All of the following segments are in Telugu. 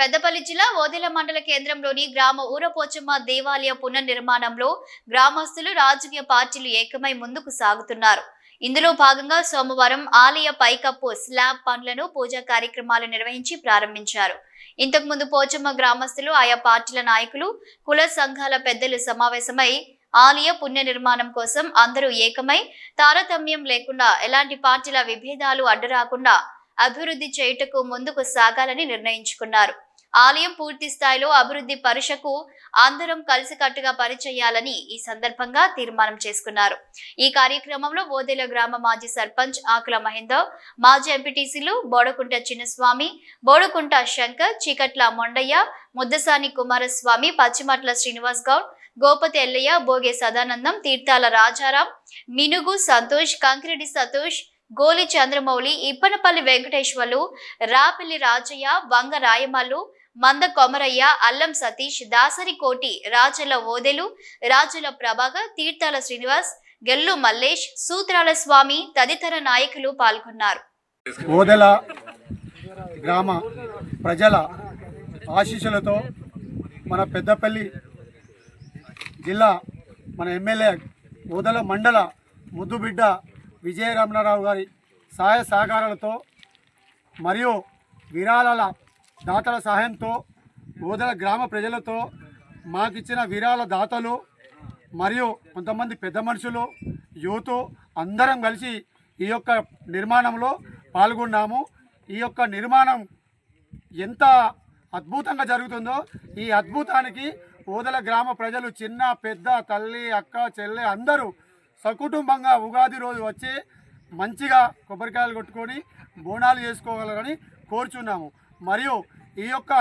పెద్దపల్లి జిల్లా ఓదెల మండల కేంద్రంలోని గ్రామ ఊరపోచమ్మ దేవాలయ పునర్నిర్మాణంలో గ్రామస్తులు రాజకీయ పార్టీలు ఏకమై ముందుకు సాగుతున్నారు. ఇందులో భాగంగా సోమవారం ఆలయ పైకప్పు స్లాబ్ పనులను పూజా కార్యక్రమాలు నిర్వహించి ప్రారంభించారు. ఇంతకుముందు పోచమ్మ గ్రామస్తులు ఆయా పార్టీల నాయకులు కుల సంఘాల పెద్దలు సమావేశమై ఆలయ పుణ్యనిర్మాణం కోసం అందరూ ఏకమై తారతమ్యం లేకుండా ఎలాంటి పార్టీల విభేదాలు అడ్డురాకుండా అభివృద్ధి చేయుటకు ముందుకు సాగాలని నిర్ణయించుకున్నారు. ఆలయం పూర్తి స్థాయిలో అభివృద్ధి పరుషకు అందరం కలిసికట్టుగా పనిచేయాలని ఈ సందర్భంగా తీర్మానం చేసుకున్నారు. ఈ కార్యక్రమంలో ఓదెల గ్రామ మాజీ సర్పంచ్ ఆకుల మహేందర్ మాజీ ఎంపీటీసీలు బోడకుంట చిన్నస్వామి బోడకుంట శంకర్ చీకట్ల మొండయ్య ముద్దసాని కుమారస్వామి పచ్చిమట్ల శ్రీనివాస్ గౌడ్ గోపతి ఎల్లయ్య బోగే సదానందం తీర్థాల రాజారాం మినుగు సంతోష్ కంకిరెడ్డి సతోష్ గోలి చంద్రమౌళి ఇప్పనపల్లి వెంకటేశ్వర్లు రాపిల్లి రాజయ్య వంగ రాయమల్లు మంద కొమరయ్య అల్లం సతీష్ దాసరి కోటి రాజుల ఓదెలు రాజుల ప్రభాకర్ తీర్థాల శ్రీనివాస్ గెల్లు మల్లేష్ సూత్రాల స్వామి తదితర నాయకులు పాల్గొన్నారు. ఓదెల గ్రామ ప్రజల ఆశీస్సులతో మన పెద్దపల్లి జిల్లా మన ఎమ్మెల్యే ఓదెల మండల ముద్దుబిడ్డ విజయరమణారావు గారి సహాయ సహకారాలతో మరియు విరాళాల దాతల సహాయంతో ఓదల గ్రామ ప్రజలతో మాకిచ్చిన విరాళ దాతలు మరియు కొంతమంది పెద్ద మనుషులు యూత్ అందరం కలిసి ఈ యొక్క నిర్మాణంలో పాల్గొన్నాము. ఈ యొక్క నిర్మాణం ఎంత అద్భుతంగా జరుగుతుందో ఈ అద్భుతానికి ఓదల గ్రామ ప్రజలు చిన్న పెద్ద తల్లి అక్క చెల్లె అందరూ సకుటుంబంగా ఉగాది రోజు వచ్చి మంచిగా కొబ్బరికాయలు కొట్టుకొని బోనాలు చేసుకోగలరని కోరుచున్నాము. మరియు ఈ యొక్క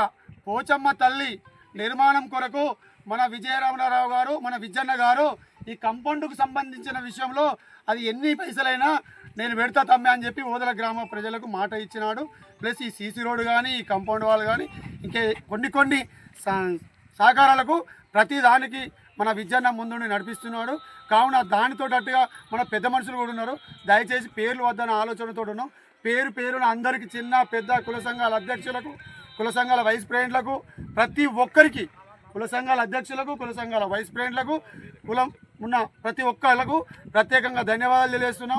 పోచమ్మ తల్లి నిర్మాణం కొరకు మన విజయరామరావు గారు మన విజయన్న గారు ఈ కంపౌండ్కు సంబంధించిన విషయంలో అది ఎన్ని పైసలైనా నేను పెడతా తమ్మే అని చెప్పి ఓదల గ్రామ ప్రజలకు మాట ఇచ్చినాడు. ప్లస్ ఈ సీసీ రోడ్డు కానీ ఈ కంపౌండ్ వాళ్ళు కానీ ఇంకే కొన్ని కొన్ని సా- సహకారాలకు ప్రతిదానికి మన విద్యన్న ముందుండి నడిపిస్తున్నాడు. కావున దానితో అట్టుగా మన పెద్ద మనుషులు కూడా ఉన్నారు. దయచేసి పేర్లు వద్దన్న ఆలోచనతో ఉన్నాం. పేరు పేరున అందరికీ చిన్న పెద్ద కుల సంఘాల అధ్యక్షులకు కుల సంఘాల వైస్ ప్రెసిడెంట్లకు ప్రతి ఒక్కరికి కుల సంఘాల అధ్యక్షులకు కుల సంఘాల వైస్ ప్రెసిడెంట్లకు కులం ఉన్న ప్రతి ఒక్కళ్ళకు ప్రత్యేకంగా ధన్యవాదాలు తెలియజేస్తున్నాం.